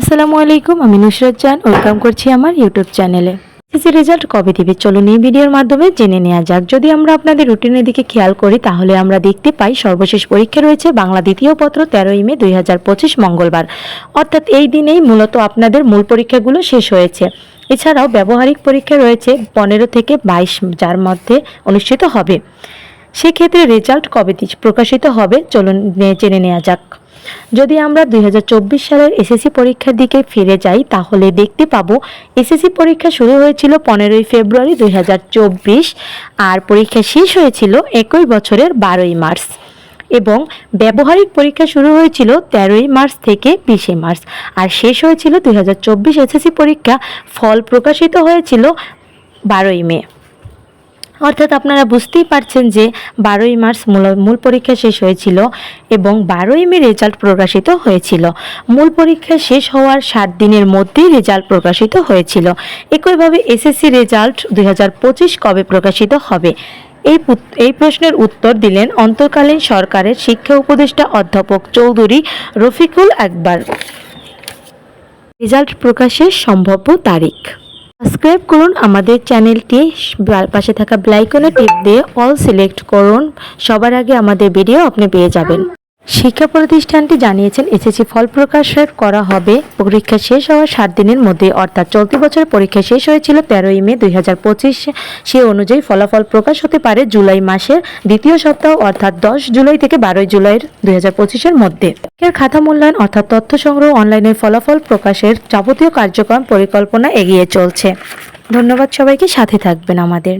আসসালামু আলাইকুম, আমি নুসরাত জান, ওয়েলকাম করছি আমার ইউটিউব চ্যানেলে। এসএসসি রেজাল্ট কবে দিবে চলুন এই ভিডিওর মাধ্যমে জেনে নেওয়া যাক। যদি আমরা আপনাদের রুটিনের দিকে খেয়াল করি, তাহলে আমরা দেখতে পাই সর্বশেষ পরীক্ষা রয়েছে বাংলা দ্বিতীয় পত্র, তেরোই মে দুই হাজার পঁচিশ মঙ্গলবার। অর্থাৎ এই দিনেই মূলত আপনাদের মূল পরীক্ষাগুলো শেষ হয়েছে। এছাড়াও ব্যবহারিক পরীক্ষা রয়েছে পনেরো থেকে বাইশ, যার মধ্যে অনুষ্ঠিত হবে। সেক্ষেত্রে রেজাল্ট কবে প্রকাশিত হবে, চলুন জেনে নেওয়া যাক। যদি আমরা দুই হাজার চব্বিশ সালের এসএসসি পরীক্ষার দিকে ফিরে যাই, তাহলে দেখতে পাবো এসএসসি পরীক্ষা শুরু হয়েছিল পনেরোই ফেব্রুয়ারি দুই হাজার চব্বিশ আর পরীক্ষা শেষ হয়েছিল একই বছরের বারোই মার্চ। এবং ব্যবহারিক পরীক্ষা শুরু হয়েছিল তেরোই মার্চ থেকে বিশে মার্চ। আর শেষ হয়েছিল দুই হাজার চব্বিশ এসএসসি পরীক্ষা, ফল প্রকাশিত হয়েছিল বারোই মে। অর্থাৎ আপনারা বুঝতেই পারছেন যে বারোই মার্চ মূল মূল পরীক্ষা শেষ হয়েছিল এবং বারোই মে রেজাল্ট প্রকাশিত হয়েছিল। মূল পরীক্ষা শেষ হওয়ার সাত দিনের মধ্যেই রেজাল্ট প্রকাশিত হয়েছিল। একইভাবে এসএসসি রেজাল্ট দুই হাজার পঁচিশ কবে প্রকাশিত হবে? এই এই প্রশ্নের উত্তর দিলেন অন্তর্কালীন সরকারের শিক্ষা উপদেষ্টা অধ্যাপক চৌধুরী রফিকুল আকবর। রেজাল্ট প্রকাশের সম্ভাব্য তারিখ। সাবস্ক্রাইব করুন আমাদের চ্যানেলটি পাশে থাকা ব্লাইকনে টিপ দিয়ে অল সিলেক্ট করুন। সবার আগে আমাদের ভিডিও আপনি পেয়ে যাবেন। শিক্ষা প্রতিষ্ঠানটি জানিয়েছেন, এসএসসি ফল প্রকাশের করা হবে। পরীক্ষা শেষ হওয়ার সাত দিনের মধ্যে, অর্থাৎ চলতি বছরের পরীক্ষা শেষ হয়েছিল তেরোই মে দুই হাজার পঁচিশ। সে অনুযায়ী ফলাফল প্রকাশ হতে পারে জুলাই মাসের দ্বিতীয় সপ্তাহ, অর্থাৎ দশ জুলাই থেকে বারোই জুলাইয়ের দুই হাজার পঁচিশের মধ্যে। এর খাতা মূল্যায়ন, অর্থাৎ তথ্য সংগ্রহ অনলাইনের ফলাফল প্রকাশের যাবতীয় কার্যক্রম পরিকল্পনা এগিয়ে চলছে। ধন্যবাদ সবাইকে, সাথে থাকবেন আমাদের।